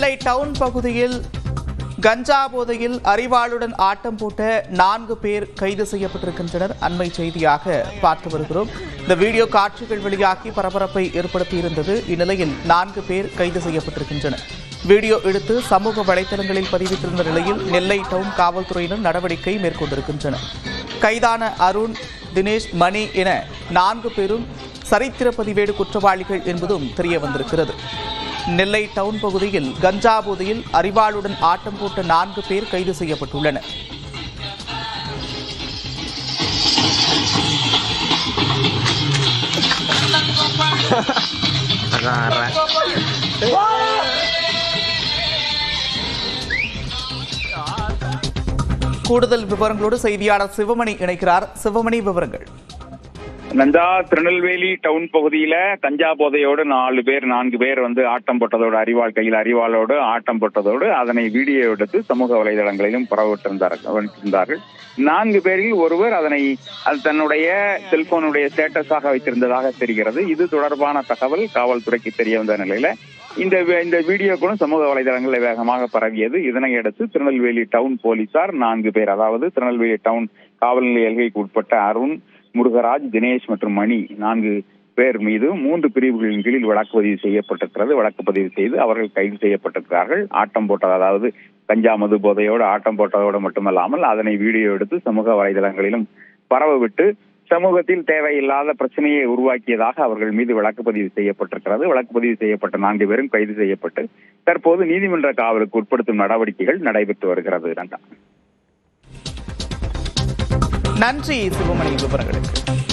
Down பகுதியில் கஞ்சா போதையில் அறிவாளுடன் ஆட்டம் போட்ட நான்கு பேர் கைது செய்யப்பட்டிருக்கின்றனர். அண்மை செய்தியாக பார்த்து வருகிறோம். இந்த வீடியோ காட்சிகள் வெளியாகி பரபரப்பை ஏற்படுத்தியிருந்தது. இந்நிலையில் நான்கு பேர் கைது செய்யப்பட்டிருக்கின்றனர். வீடியோ எடுத்து சமூக வலைதளங்களில் பதிவிட்டிருந்த நிலையில் நெல்லை டவுன் காவல்துறையினர் நடவடிக்கை மேற்கொண்டிருக்கின்றனர். கைதான அருண் தினேஷ் மணி என நான்கு பேரும் சரித்திர பதிவேடு குற்றவாளிகள் என்பதும் தெரிய வந்திருக்கிறது நெல்லை டவுன் பகுதியில் கஞ்சா போதையில் அறிவாளுடன் ஆட்டம் போட்ட நான்கு பேர் கைது செய்யப்பட்டுள்ளனர். கூடுதல் விவரங்களோடு செய்தியாளர் சிவமணி இணைக்கிறார். சிவமணி விவரங்கள். நந்தா திருநெல்வேலி டவுன் பகுதியில கஞ்சா போதையோடு நாலு பேர் நான்கு பேர் வந்து ஆட்டம் போட்டதோடு அறிவாள் கையில் அறிவாளோடு ஆட்டம் போட்டதோடு அதனை வீடியோ எடுத்து சமூக வலைதளங்களிலும் பரவிட்டிருந்தார்கள் நான்கு பேரில் ஒருவர் அதனை அது தன்னுடைய செல்போனுடைய ஸ்டேட்டஸாக வைத்திருந்ததாக தெரிகிறது. இது தொடர்பான தகவல் காவல்துறைக்கு தெரிய வந்த நிலையில இந்த இந்த வீடியோ கூட சமூக வலைதளங்களில் வேகமாக பரவியது. இதனை அடுத்து திருநெல்வேலி டவுன் போலீசார் நான்கு பேர் அதாவது திருநெல்வேலி டவுன் காவல் நிலைய எல்கைக்கு உட்பட்ட அருண் முருகராஜ் தினேஷ் மற்றும் மணி நான்கு பேர் மீது மூன்று பிரிவுகளின் கீழ் வழக்கு பதிவு செய்யப்பட்டிருக்கிறது. வழக்கு பதிவு செய்து அவர்கள் கைது செய்யப்பட்டிருக்கிறார்கள். ஆட்டம் போட்டது அதாவது கஞ்சா மது போதையோடு ஆட்டம் போட்டதோடு மட்டுமல்லாமல் அதனை வீடியோ எடுத்து சமூக வலைதளங்களிலும் பரவவிட்டு சமூகத்தில் தேவையில்லாத பிரச்சனையை உருவாக்கியதாக அவர்கள் மீது வழக்கு பதிவு செய்யப்பட்டிருக்கிறது. வழக்கு பதிவு செய்யப்பட்ட நான்கு பேரும் கைது செய்யப்பட்டு தற்போது நீதிமன்ற காவலுக்கு உட்படுத்தும் நடவடிக்கைகள் நடைபெற்று வருகிறது நன்றா நன்றி சிவமணி விவரங்களுக்கு.